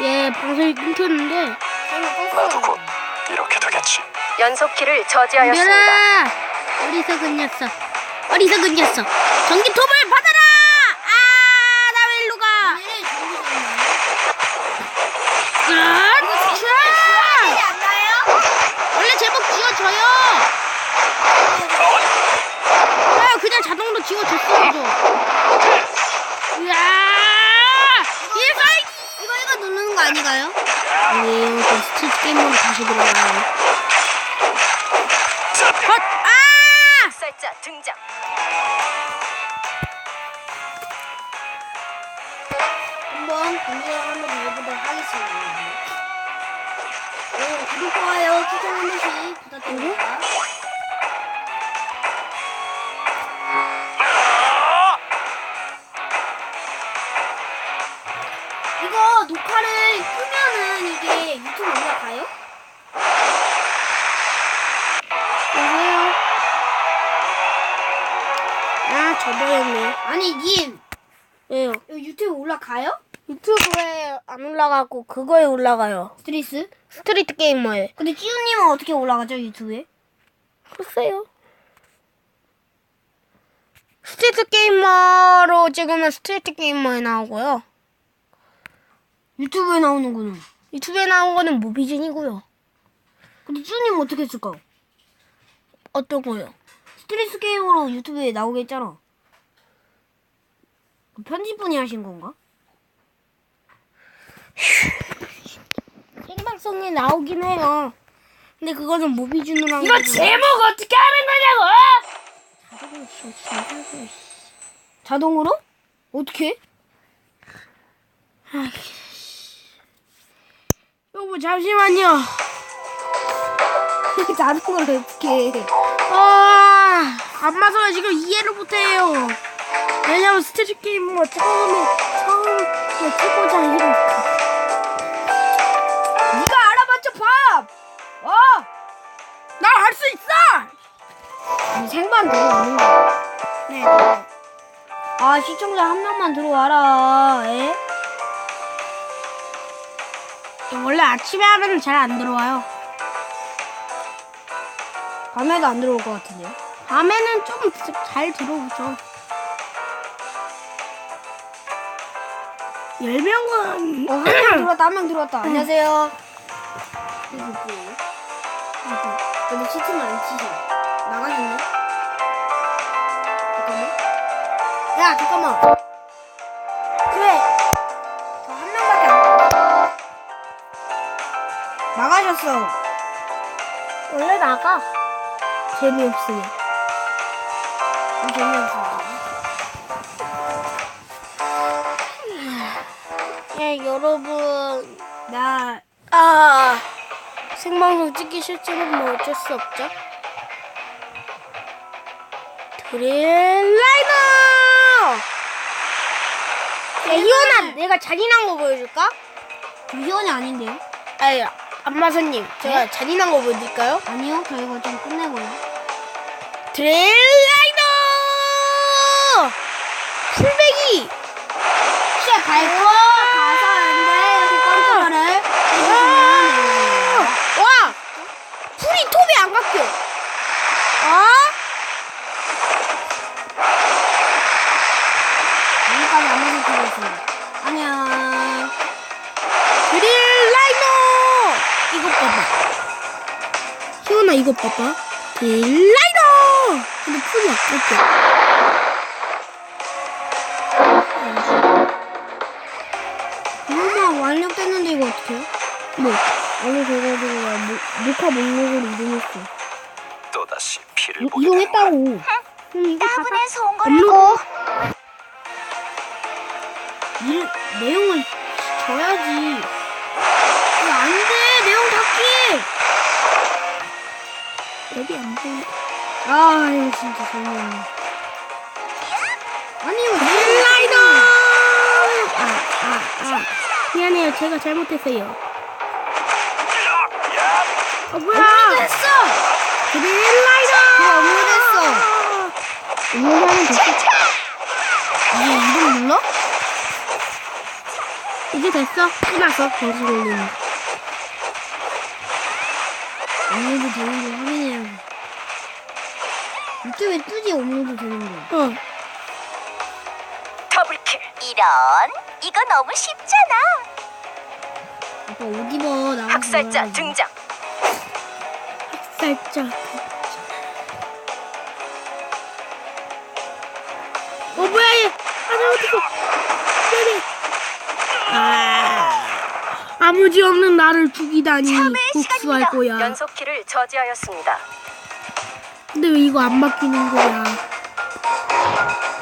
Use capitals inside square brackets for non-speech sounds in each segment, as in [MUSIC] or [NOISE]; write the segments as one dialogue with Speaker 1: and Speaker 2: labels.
Speaker 1: 예, 방송이 끊겼는데.
Speaker 2: 나도 곧 이렇게 되겠지.
Speaker 3: 연속 킬을 저지하였습니다.
Speaker 1: 덤벼라! 어리석은 녀석. 어리석은 녀석. 전기 톱을 받아라! 아, 나 왜 일로 가? 아, 자! 원래 제목 지워줘요. 아, 그냥 자동으로 지워줬어야죠. 이야! 일발기!
Speaker 4: 이거 이거 누르는 거 아닌가요?
Speaker 1: 아니에요. 저 스트리트 게임으로 다시 들어가요. 헛! 아!
Speaker 3: 살자 등장.
Speaker 4: 한번 공개를 한번 해보도록 하겠습니다. 네, 구독, 좋아요, 추천 한 번씩 부탁드립니다. 이게 유튜브 올라가요?
Speaker 1: 여보세요? 아, 저버렸네.
Speaker 4: 아니, 님,
Speaker 1: 왜요?
Speaker 4: 이거 유튜브 올라가요?
Speaker 1: 유튜브에 안 올라가고 그거에 올라가요.
Speaker 4: 스트리스?
Speaker 1: 스트리트 게이머에.
Speaker 4: 근데 찌우님은 어떻게 올라가죠, 유튜브에?
Speaker 1: 글쎄요. 스트리트 게이머로 찍으면 스트리트 게이머에 나오고요.
Speaker 4: 유튜브에 나오는 거는?
Speaker 1: 유튜브에 나온 거는 무비즌이고요.
Speaker 4: 근데 찌우님은 어떻게 했을까요?
Speaker 1: 어떤 거요?
Speaker 4: 스트리스 게임으로 유튜브에 나오게 했잖아. 그 편집분이 하신 건가?
Speaker 1: 생방송에 나오긴 해요. 근데 그거는 무비준으로 한
Speaker 3: 이거
Speaker 1: 거고.
Speaker 3: 제목 어떻게 하는 거냐고?
Speaker 1: 자동으로 씨, 씨.
Speaker 4: 자동으로? 어떻게?
Speaker 1: 여보 잠시만요. [LAUGHS]
Speaker 4: 자동으로 어떻게 해?
Speaker 1: 아, 안 맞아요. 지금 이해를 못해요. 왜냐면 스트리트 게임은 처음에 처음 초보자 이름.
Speaker 4: 네가 알아봤죠, 밥! 어!
Speaker 1: 나 할 수 있어.
Speaker 4: 아니, 생방 들어오는 거야.
Speaker 1: 네.
Speaker 4: 아, 시청자 한 명만 들어와라. 에?
Speaker 1: 원래 아침에 하면 잘 안 들어와요.
Speaker 4: 밤에도 안 들어올 것 같은데요?
Speaker 1: 밤에는 좀 잘 들어오죠. 열 명은
Speaker 4: 어, 한 명 들어왔다, 한 명 들어왔다. 안녕하세요. 이거. 근데 시트는 안 치죠? 나가겠네? 잠깐만. 야, 잠깐만. 나가셨어.
Speaker 1: 원래 나가. 재미없으면.
Speaker 4: 좀 재미없어.
Speaker 1: 예, 여러분.
Speaker 4: 나,
Speaker 1: 아, 생방송 찍기 싫지는 뭐 어쩔 수 없죠. 드릴 라이너! 야, 희원아, 내가 잔인한 거 보여줄까?
Speaker 4: 저 희원이 아닌데요?
Speaker 1: 아니, 안마사님, 제가
Speaker 4: 네?
Speaker 1: 잔인한 거 보여드릴까요?
Speaker 4: 아니요, 저 이거 좀 끝내고요.
Speaker 1: 드릴라이너! 풀베기!
Speaker 4: 시작 갈고 가서 안 돼. 이렇게 컨트롤을 해주시면
Speaker 1: 와! 풀이 톱이 안 바뀌어. 아?
Speaker 4: 여기까지 안 해서 드리겠습니다. 안녕.
Speaker 1: 이것 봐봐. 희원아, 이것 봐봐. 드릴라이너! 근데 풀이 안 바뀌어.
Speaker 4: 엄마 완료됐는데 이거 어떡해요?
Speaker 1: 뭐, 완료돼가지고 나 모, 녹화 목록으로 이동했어.
Speaker 2: 또다시 피를
Speaker 1: 이-
Speaker 2: 보게 되는
Speaker 1: 이동했다고. 이거 봐봐.
Speaker 3: 따분해서 온
Speaker 1: 업로드.
Speaker 4: 일, 내용을 줘야지.
Speaker 1: 여기 안 보여.
Speaker 4: 아, 이거 진짜 재미없네. 아니, 이거
Speaker 1: 드릴라이너! 아, 아, 아. 미안해요. 제가 잘못했어요. 어, 뭐야!
Speaker 4: 됐어.
Speaker 1: 드릴라이너!
Speaker 4: 그거 업로드했어.
Speaker 1: 업로드하면 됐어.
Speaker 4: 이게 이름 눌러?
Speaker 1: 이제 됐어. 끝났어. 정식 올리는.
Speaker 4: 업로드 되는. 유튜브에 뜨지 업로드 되는 거.
Speaker 1: 어.
Speaker 3: 더블킬.
Speaker 5: 이런 이거 너무 쉽잖아.
Speaker 4: 아빠 옷 입어 나가서.
Speaker 3: 학살자. 등장.
Speaker 1: 살짝. 어 뭐야 얘? 아나 어떡해? 네네. 아. 아무지 없는 나를 죽이다니 복수할 거야.
Speaker 3: 연속킬을 저지하였습니다.
Speaker 1: 근데 왜 이거 안 바뀌는 거야?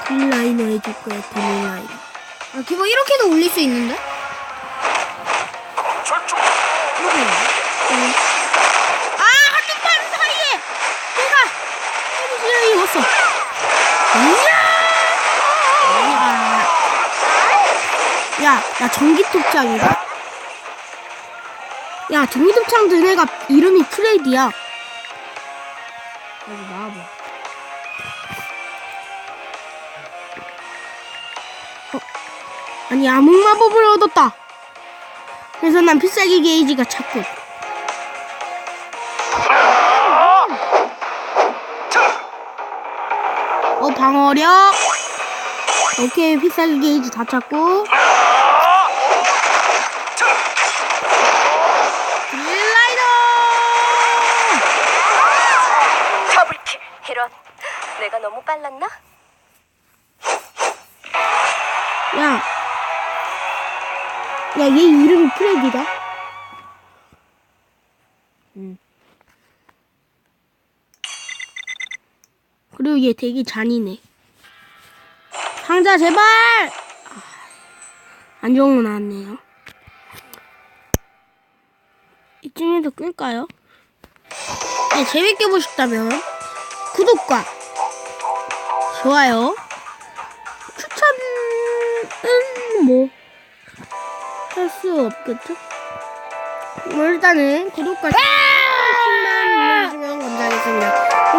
Speaker 1: 딜라이너 해줄 거야 딜라이너.
Speaker 4: 아, 기본 이렇게도 올릴 수 있는데?
Speaker 2: 절충
Speaker 1: 아 한눈판 사이에 내가 헤드실을 입었어. 이야! 야, 나 전기톱장이다. 야, 전기톱장 든 애가 이름이 프레디야.
Speaker 4: 여기 나와봐.
Speaker 1: 아니, 암흑 마법을 얻었다. 그래서 난 필살기 게이지가 자꾸. 어, 방어력. 오케이, 필살기 게이지 다 찾고. 딜라이더!
Speaker 3: 더블킬. 이런. 내가 너무 빨랐나?
Speaker 1: 야. 야, 얘 이름이 프레디다. 응. 그리고 얘 되게 잔인해. 상자 제발! 아, 안 좋은 거 나왔네요. 이쯤에서 끌까요? 네, 재밌게 보셨다면 구독과 좋아요 추천은 뭐 할 수 없겠죠? 뭐 일단은 구독과 10만 눌러주시면 감사하겠습니다.